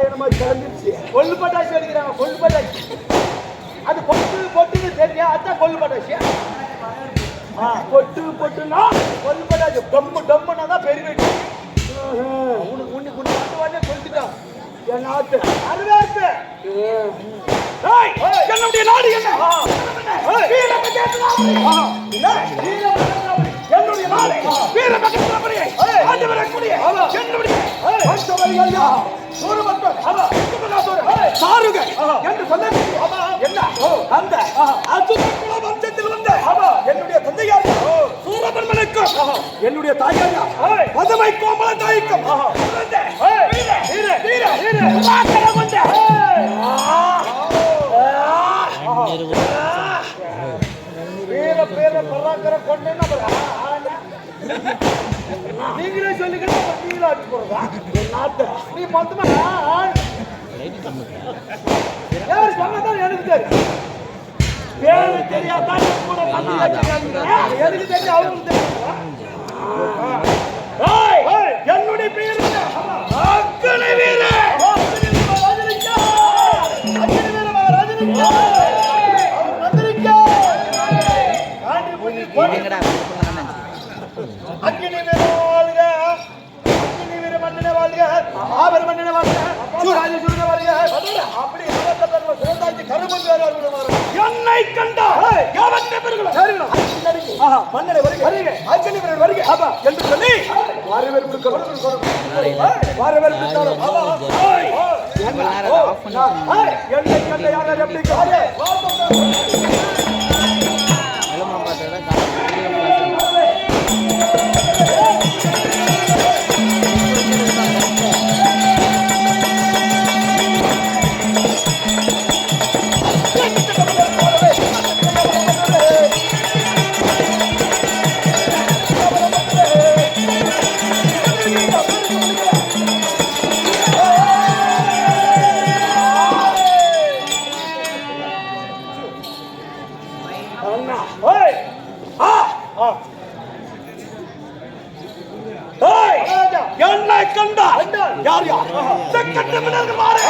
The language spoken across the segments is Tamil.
என்னமோ கிளம்பிடுச்சு கொள்ளு பட்டாசு அடிக்கிறாங்க கொள்ளு பட்டாசு. அது பொட்டு பொட்டுன்னு தெரியும் அதான் கொள்ளு பட்டாசு. ஆ, பொட்டு பொட்டுனா கொள்ளு பட்டாசு. டம்மு டம்முனா தான் பெரிய வெடி உனக்கு உன்னை உன்னை வந்து உடனே கொளுத்துட்டான் என் நாட்டு அருவாத்து. ஏய், என்னுடைய நாடு என்ன? என்னுடைய நாடு. வீர வம்சத்தில் வந்த. என்னுடைய தந்தையார் சூரபன்மனுக்கும் என்னுடைய தாயார் பதுமை கோமல தாய்க்கும். நீங்களே அப்புறம் நீங்களே அடிச்சு போறதா நாட்டை. நீ மொத்தமா எனக்கு தெரியும். பேரு தெரியாதான் கூட தந்தையா தெரியாதுங்க எனக்கு தெரியும் அவங்களுக்கு தெரியும் ஏய், என்னுடைய பேர் என்ன? அக்கனை வீர அக்கினி வீர வாழ்க அக்கினி என்னை கண்டா மன்னனை வருக வருக வீரன் வருக ஆபா என்று சொல்லி வரவேற்பு வரவேற்பு என்னை கண்ட எப்படி என்னை கண்டா யார் யார்? செக்கட்டு மின்னல்கள் மாறு.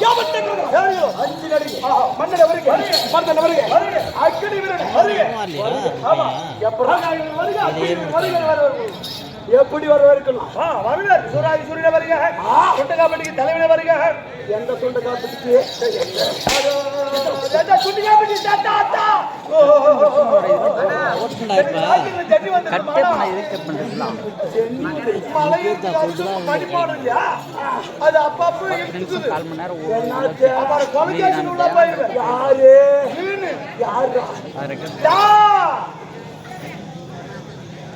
யாவற்றை பெறுகிறோம். அஞ்சு நடி. மன்னனை வருக. மன்னனை வருக. அக்கினி வீரன். வருக. ஆமா. எப்படா வருக வருக வருக. எப்படி வரவேற்கணும் வருவர் சூராஜி சூரியனை வருக சுண்டகாப்பட்டிக்கு தலைவனை வருக எந்த சொந்த காப்பிட்டு சுண்டிகாப்பட்டி தாத்தா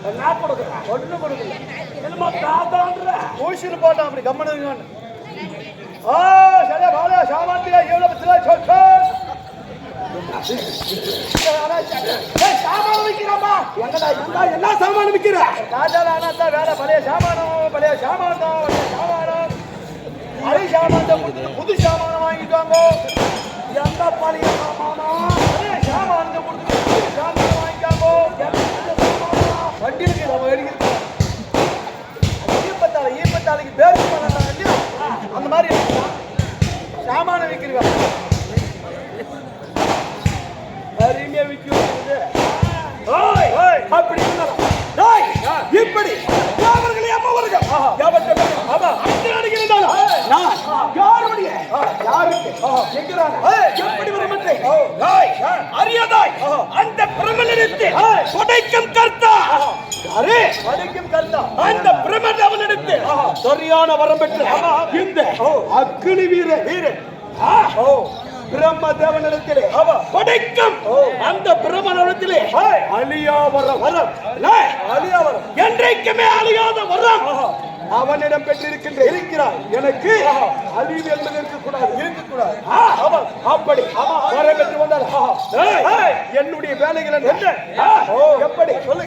என்ன கொடுக்குறா ஒண்ணும் கொடுக்கல. என்னமோ தாத்தான்ற. ஊசியில் போட்டான் அப்படி கம்மனு ஆ சரியா பாலா சாமான்டியா எவ்வளவு பத்திரா சொட்டு சாமான் வைக்கிறாமா எங்கடா எங்கடா என்ன சாமான் விக்கிற? ராஜால ஆனாத்தான் வேலை பழைய சாமானம் பழைய சாமான் தான் பழைய சாமானம். பழைய சாமான் புது புது சாமானம் வாங்கிட்டாங்க எந்த பழைய இப்படி. யாவர்களே அம்மவர்கள் நான் யாருடைய? யாருக்கு? என்கிறாங்க எப்படி டேய் அறியாதாய் அந்த பிரமலனிடத்து கொடைக்கும் கர்த்தா. யாரு? வடிக்கும் கருத்தா. அந்த பிரமன் அவனிடத்து சரியான வரம் பெற்று இந்த அக்னி வீர வீரன். பிரம்ம தேவனிடத்திலே படைக்கும். அந்த பிரம்மனிடத்திலே அழியா வர வரம். அலியாவரம் என்றைக்குமே அழியாத வரம். அவனிடம் பெற்றிருக்கின்ற இருக்கிறார் எனக்கு அழிவு என்பது இருக்கக்கூடாது. இருக்கக்கூடாது. அவன் அப்படி வரம் வந்தார் ஏய், என்னுடைய வேலைகள் என்ன எப்படி? சொல்லு